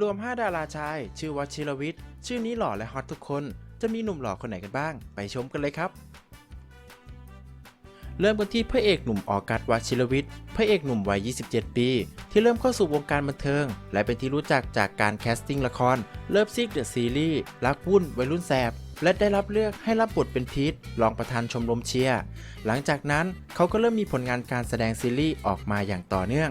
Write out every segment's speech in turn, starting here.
รวม 5 ดาราชาย ชื่อวัชิรวิทย์ ชื่อนี้หล่อและฮอตทุกคน จะมีหนุ่มหล่อคนไหนกันบ้าง ไปชมกันเลยครับ เริ่มกันที่พระเอกหนุ่มออกัสวัชิรวิทย์ พระเอกหนุ่มวัย 27 ปี ที่เริ่มเข้าสู่วงการบันเทิง และเป็นที่รู้จักจากการแคสติ้งละคร เลิฟซิกเดอะซีรีส์ รักวุ่น วัยรุ่นแสบ และได้รับเลือกให้รับบทเป็นพีทรองประธานชมรมเชียร์ หลังจากนั้นเขาก็เริ่มมีผลงานการแสดงซีรีส์ออกมาอย่างต่อเนื่อง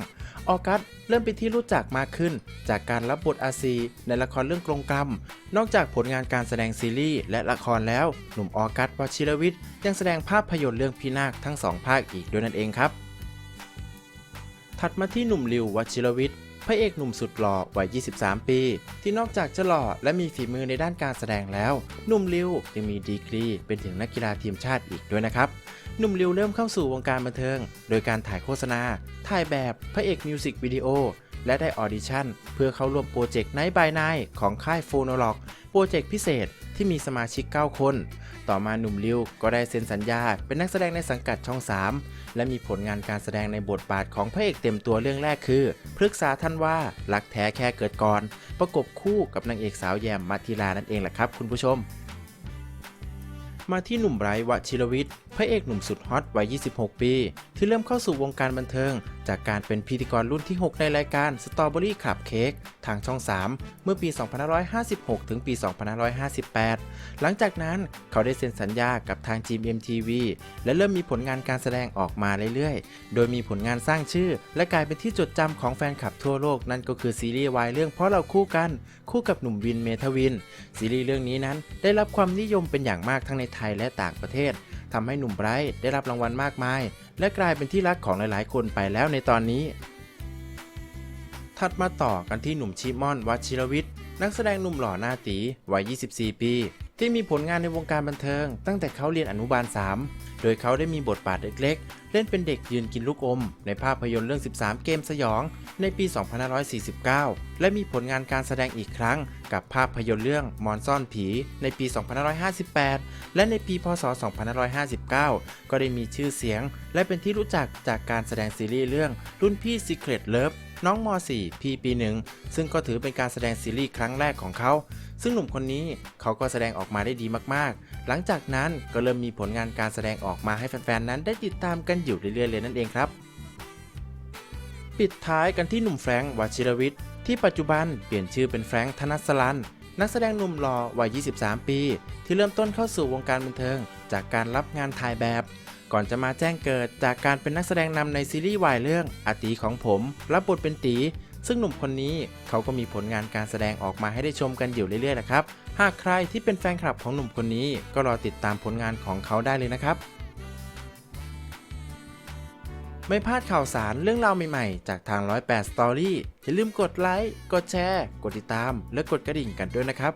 ออกัสเริ่มเป็นที่รู้จักมากขึ้น จากการรับบทอาซีในละครเรื่องกรงกรรม นอกจากผลงานการแสดงซีรีส์และละครแล้ว หนุ่มออกัสวชิรวิทย์ยังแสดงภาพยนตร์เรื่องพินาคทั้งสองภาคอีกด้วยนั่นเองครับ ถัดมาที่หนุ่มริววชิรวิทย์พระเอกหนุ่มสุดหล่อวัย 23 ปี ที่นอกจากจะหล่อและมีฝีมือในด้านการแสดงแล้ว หนุ่มริวยังมีดีกรีเป็นถึงนักกีฬาทีมชาติอีกด้วยนะครับ หนุ่มริวเริ่มเข้าสู่วงการบันเทิง โดยการถ่ายโฆษณา ถ่ายแบบพระเอกมิวสิกวิดีโอ และได้ออดิชั่น เพื่อเข้าร่วมโปรเจกต์ไนท์บายไนของค่ายโฟโนล็อกโปรเจกต์พิเศษที่มีสมาชิก 9 คน ต่อมาหนุ่มริวก็ได้เซ็นสัญญา เป็นนักแสดงในสังกัดช่อง 3 และมีผลงานการแสดงในบทบาทของพระเอกเต็มตัวเรื่องแรกคือพฤกษาท่านว่ารักแท้แค่เกิดก่อน ประกบคู่กับนางเอกสาวแยมมัทิลานั่นเองแหละครับคุณผู้ชม มาที่หนุ่มไบรท์วชิรวิทย์พระเอกหนุ่มสุดฮอตวัย 26 ปี ที่เริ่มเข้าสู่วงการบันเทิง จากการเป็นพิธีกรรุ่นที่ 6 ในรายการ Strawberry Club Cake ทางช่อง 3 เมื่อปี 2556 ถึงปี 2558 หลังจากนั้นเขาได้เซ็นสัญญากับทาง GMMTV และเริ่มมีผลงานการแสดงออกมาเรื่อยๆ โดยมีผลงานสร้างชื่อ และกลายเป็นที่จดจำของแฟนคลับทั่วโลกนั่นก็คือซีรีส์วายเรื่องเพราะเราคู่กัน คู่กับหนุ่มวินเมทวิน ซีรีส์เรื่องนี้นั้นได้รับความนิยมเป็นอย่างมากทั้งในไทยและต่างประเทศทำให้หนุ่มไบรท์ได้รับรางวัลมากมาย และกลายเป็นที่รักของหลายๆ คนไปแล้วในตอนนี้ ถัดมาต่อกันที่หนุ่มชิมอนวัชิรวิทย์นักแสดงหนุ่มหล่อหน้าตีวัย 24 ปี ที่มีผลงานในวงการบันเทิง ตั้งแต่เขาเรียนอนุบาล 3 โดยเขาได้มีบทบาทเล็กๆ เล่นเป็นเด็กยืนกินลูกอม ในภาพยนตร์เรื่อง 13 เกมสยอง ในปี 2549 และมีผลงานการแสดงอีกครั้ง กับภาพยนตร์เรื่องมอนซ่อนผี ในปี 2558 และในปี พศ 2559 ก็ได้มีชื่อเสียง และเป็นที่รู้จักจากการแสดงซีรีส์เรื่องรุ่นพี่ Secret Love น้องม .4 พี่ปีหนึ่งซึ่งก็ถือเป็นการแสดงซีรีส์ครั้งแรกของเขา ซึ่งหนุ่มคนนี้เขาก็แสดงออกมาได้ดีมากๆ หลังจากนั้นก็เริ่มมีผลงานการแสดงออกมาให้แฟนๆ นั้นได้ติดตามกันอยู่เรื่อยๆ เลยนั่นเองครับ ปิดท้ายกันที่หนุ่มแฟรงค์วชิรวิทย์ที่ปัจจุบันเปลี่ยนชื่อเป็นแฟรงค์ธนสลันนักแสดงหนุ่มหล่อวัย 23 ปี ที่เริ่มต้นเข้าสู่วงการบันเทิง จากการรับงานถ่ายแบบ ก่อนจะมาแจ้งเกิดจากการเป็นนักแสดงนำในซีรีส์วายเรื่องอาตีของผม รับบทเป็นตี ซึ่งหนุ่มคนนี้เขาก็มีผลงานการแสดงออกมาให้ได้ชมกันอยู่เรื่อยๆนะครับ หากใครที่เป็นแฟนคลับของหนุ่มคนนี้ก็รอติดตามผลงานของเขาได้เลยนะครับไม่พลาดข่าวสารเรื่องราวใหม่ๆ จากทาง 108 Story อย่าลืมกดไลค์ กดแชร์ กดติดตาม และกดกระดิ่งกันด้วยนะครับ